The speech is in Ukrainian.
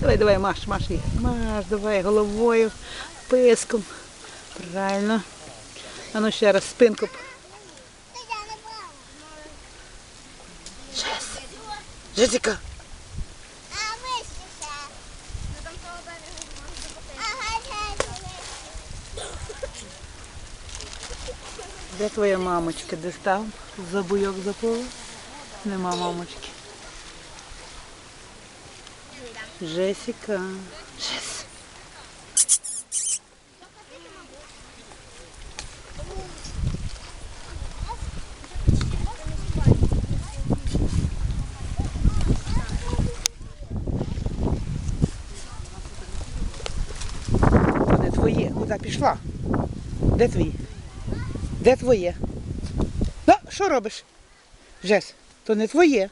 Давай, давай, маш, маш її. Маш, давай головою, писком. Правильно. А ну ще раз спинку. Жес. Жесіка. А вище ще. Там того берега можна закотити. Ага, Де твоя мамочка? Де став? За буйок заплив? Нема мамочки. Жесіка. Жес. То не твоє. Куди пішла? Де твої? Де твоє? Ну, що робиш? Жес, то не твоє.